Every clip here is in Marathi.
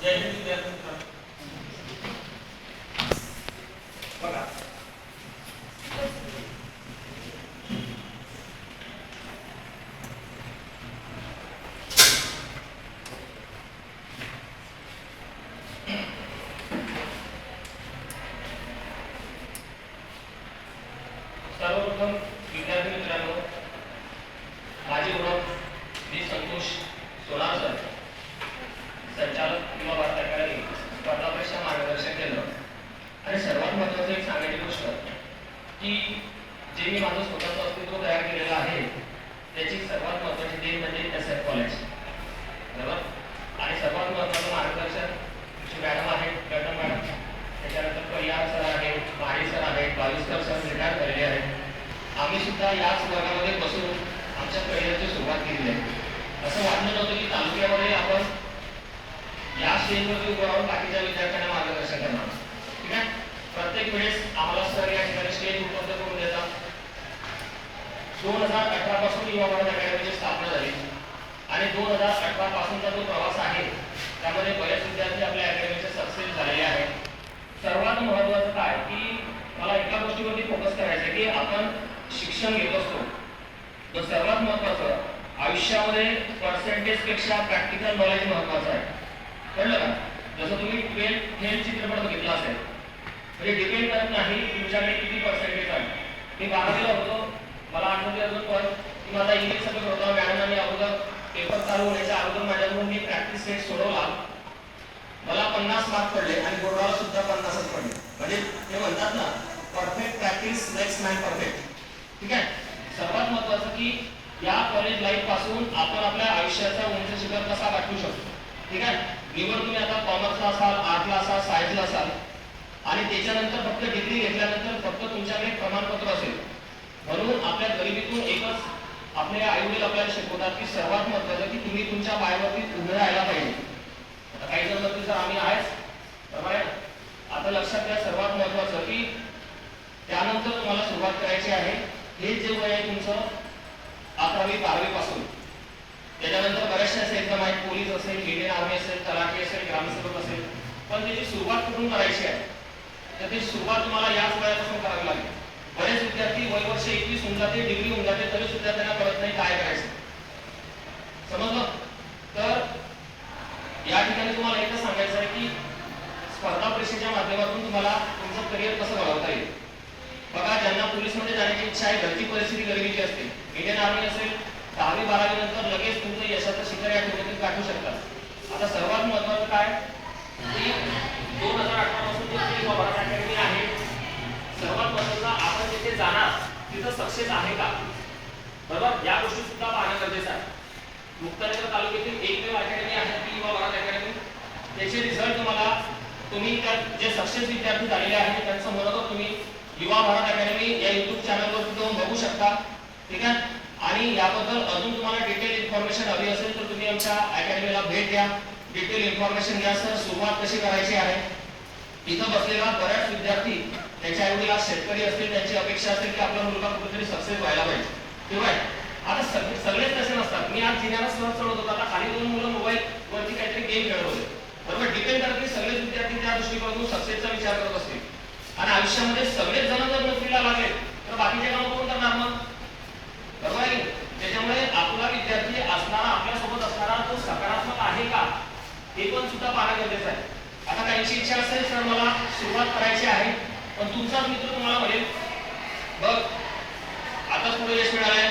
E aí, me की जे मी माझं स्वतःचं अस्तित्व तयार केलेलं आहे त्याची सर्वात महत्वाची देण म्हणजे एस एफ कॉलेज बरोबर? आणि सर्वात महत्त्वाचं मार्गदर्शन मॅडम आहेत गटम मॅडम त्याच्यानंतर कल्याण सर आहेत माळी सर आहेत बावीसकर सर रिटायर झालेले आहेत. आम्ही सुद्धा याच वर्गामध्ये बसून आमच्या करिअरची सुरुवात केली आहे. असं वाटलं नव्हतं की तालुक्यामध्ये आपण या स्टेजमध्ये उभं राहून बाकीच्या विद्यार्थ्यांना मार्गदर्शन करणार. ठीक आहे? प्रत्येक वेळेस आम्हाला सर या ठिकाणी स्टेज उपलब्ध करून देतात दोन हजार अठरा पासून युवा भारत अकॅडमीची स्थापना झाली. आणि दोन हजार अठरा पासूनचा जो प्रवास आहे त्यामध्ये बरेच विद्यार्थी आपल्या अकॅडमीचे सक्सेस झालेले आहेत. सर्वात महत्त्वाचं काय की मला एका गोष्टीवरती फोकस करायचं आहे की आपण शिक्षण घेत असतो. तर सर्वात महत्त्वाचं आयुष्यामध्ये पर्सेंटेजपेक्षा प्रॅक्टिकल नॉलेज महत्त्वाचं आहे. कळलं का? जसं तुम्ही ट्वेल्थ फेल चित्रपट बघितला असेल म्हणजे डिपेंड करत नाही तुमच्याकडे किती पर्सेंटेज आहे. मी बारावीला होतो मला आठवते अजून पण की माझा इंग्लिश सब्जेक्ट होता. मॅडमांनी अगोदर पेपर चालू होण्याच्या अगोदर माझ्याकडून मी प्रॅक्टिस सेट सोडवला. मला पन्नास मार्क पडले आणि बोर्डाला सुद्धा पन्नासच पडले. म्हणजे ते म्हणतात ना perfect practice makes man perfect ठीक आहे? सर्वात महत्वाचं की या कॉलेज लाईफपासून आपण आपल्या आयुष्याचा उंच शिखर कसा गाठू शकतो? ठीक आहे? इव्हन तुम्ही आता कॉमर्सला असाल आर्टला असाल सायन्सला असाल आणि त्याच्यानंतर फक्त डिग्री घेतल्यानंतर फक्त तुमच्याकडे प्रमाणपत्र असेल म्हणून आपल्या गरिबीतून एकच आपले आई वडील आपल्याला शिकवतात की सर्वात महत्वाचं की तुम्ही तुमच्या पायावरती उभे राहायला पाहिजे. आता काही जण म्हणतील सर आम्ही आहेच. बरोबर आता लक्षात घ्या सर्वात महत्वाचं की त्यानंतर तुम्हाला सुरुवात करायची आहे. हे जे वय आहे तुमचं अकरावी बारावी पासून. त्याच्यानंतर बऱ्याचशा असे एकदम आहेत. पोलीस असेल इंडियन आर्मी असेल तलाठी असेल ग्रामसेवक असेल. पण त्याची सुरुवात कुठून करायची आहे? तर ती सुरुवात तुम्हाला याच वयापासून करावी लागेल. बरेच विद्यार्थी वय वर्ष एकवीस होऊन जाते डिग्री होऊन जाते तरी सुद्धा त्यांना कळत नाही काय करायचं. समजलं? तर या ठिकाणी तुम्हाला एकच सांगायचं आहे की स्पर्धा परीक्षेच्या माध्यमातून तुम्हाला तुमचं करिअर कसं घडवता येईल? बघा ज्यांना पोलीसमध्ये जाण्याची इच्छा आहे घरची परिस्थिती गरिबीची असते. इंडियन आर्मी असेल दहावी बारावी नंतर लगेच तुमचं यशाचं शिखर या ठिकाणी गाठू शकतात आता सर्वात महत्वाचं काय? दोन हजार अठरा पासून जाणार तिथं सक्सेस आहे का? बरोबर? या गोष्टी सुद्धा पाहणं गरजेचं आहे. मुक्तानगर तालुक्यातील एकमेव अकॅडमी आहे ती युवा भारत अकॅडमी त्याचे रिझल्ट तुम्हाला तुम्ही त्या जे सक्सेस विद्यार्थी झालेले आहेत त्यांचं मनोगत तुम्ही युवा भारत अकॅडमी या युट्यूब चॅनलवर जाऊन बघू शकता. ठीक आहे? आणि याबद्दल अजून तुम्हाला डिटेल इन्फॉर्मेशन हवी असेल तर तुम्ही आमच्या अकॅडमीला भेट द्या. डिटेल इन्फॉर्मेशन घ्या सर सुरुवात कशी करायची आहे? इथं बसलेला बऱ्याच विद्यार्थी त्याच्याऐवजी आज शेतकरी असतील त्यांची अपेक्षा असेल की आपला मुलगा कुठेतरी सक्सेस व्हायला पाहिजे. तेव्हा आता सगळे सगळेच तसे नसतात मी आज जिन्याला सहज चढवत होतो. आता खाली दोन मुलं मोबाईल वरती काहीतरी गेम खेळत होते. बरोबर? डिपेंड करत की सगळेच विद्यार्थी त्या दृष्टिकोनातून सक्सेसचा विचार करत असतील. आणि आयुष्यामध्ये सगळेच जण जर नोकरीला लागले तर बाकीचे काम कोण करणार मग? बरोबर आहे त्याच्यामुळे आपला विद्यार्थी असणारा आपल्यासोबत असणारा तो सकारात्मक आहे का? हे पण सुद्धा पाहणं गरजेचं आहे. आता इच्छा असेल सर मला सुरुवात करायची आहे. पण तुमचाच मित्र तुम्हाला म्हणेल बघ आताच पुढे यश मिळालंय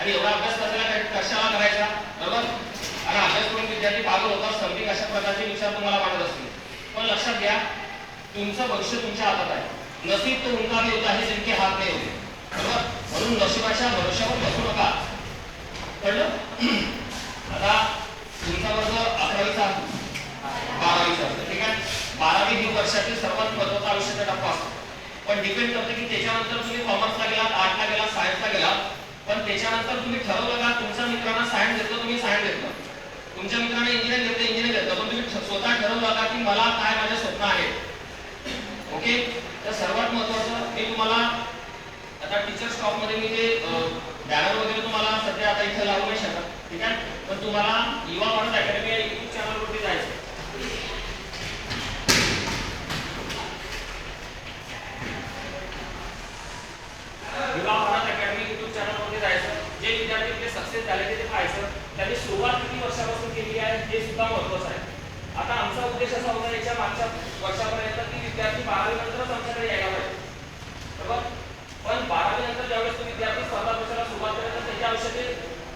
आणि एवढा अभ्यास कशाला कशाला करायचा? बरोबर आणि अभ्यास करून विद्यार्थी पागल होतात सर्दी अशा प्रकारचे विचार तुम्हाला वाटत असतील. पण लक्षात घ्या तुमचं भविष्य तुमच्या हातात आहे. नसीब तो उनका भी होता हे जिनके हात नाही होते. बरोबर म्हणून नशिबाच्या भविष्यावर बसू नका. कळलं? आता तुमचा वर्ग अकरावीचा बारावीचा असतो ही वर्षातील सर्वात महत्त्वाचा आयुष्याचा टप्पा असतो. पण डिपेंड करतं की त्याच्यानंतर तुम्ही कॉमर्सला गेलात आर्टला गेलात सायन्सला गेलात. पण त्याच्यानंतर तुम्ही ठरवलं का तुमच्या मित्रांना सायन्स घेतलं तुम्ही सायन्स घेतलं तुमच्या मित्राने इंजिनियर घेतलं इंजिनियर घेतलं पण तुम्ही स्वतः ठरवलं का की मला काय माझे स्वप्न आहे? ओके तर सर्वात महत्वाचं मी तुम्हाला आता टीचर स्टॉपमध्ये मी ते बॅनर वगैरे तुम्हाला सध्या आता इथे लावू नाही शकत. ठीक आहे? पण तुम्हाला युवा भारत अकॅडमी या युट्यूब चॅनलवरती जायचं असेल त्याला तिथे पाहायचं त्याने सुरुवात किती वर्षापासून केली आहे हे सुद्धा महत्वाचं आहे. आता आमचा उद्देश असा होता याच्या मागच्या वर्षापर्यंत की विद्यार्थी बारावी नंतरच आमच्याकडे यायला पाहिजे. बरोबर? पण बारावी नंतर ज्यावेळेस तो विद्यार्थी स्वतः परीक्षेला सुरुवात केली तर त्याच्या आयुष्याचे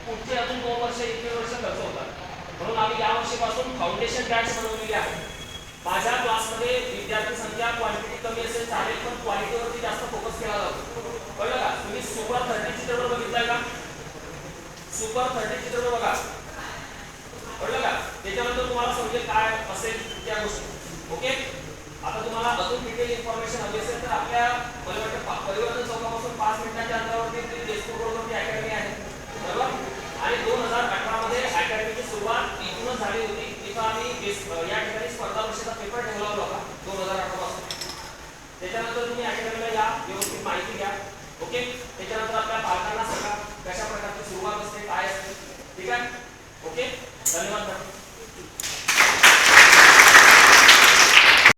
पुढचे अजून दोन वर्ष एक दीड वर्ष खर्च होतात. म्हणून आम्ही या वर्षीपासून फाउंडेशन बॅच बनवलेली आहे. माझ्या क्लासमध्ये विद्यार्थी संख्या क्वांटिटी कमी असेल चालेल पण क्वालिटीवरती जास्त फोकस केला जातो. कळलं का? तुम्ही सुरुवात थर्टी चित्रपट बघितलाय का? सुपर थर्टी चित्र बघा. कळलं का? त्याच्यानंतर तुम्हाला समजेल काय असेल त्या गोष्टी. ओके आता तुम्हाला अजून डिटेल इन्फॉर्मेशन हवी असेल तर आपल्या मला वाटतं परिवर्तन चौकापासून पाच मिनिटाच्या अंतरावरती देशपूर रोडवरती अकॅडमी आहे. बरोबर? आणि दोन हजार अठरा मध्ये अकॅडमीची सुरुवात इथूनच झाली होती. तिथं आम्ही या ठिकाणी स्पर्धा परीक्षेचा पेपर ठेवला होता दोन हजार अठरा पासून. त्याच्यानंतर तुम्ही अकॅडमीला या. व्यवस्थित माहिती घ्या. ओके त्याच्यानंतर आपल्या पालकांना सांगा. कशा प्रकारची सुरुवात असते काय असते ठीक आहे? ओके? धन्यवाद.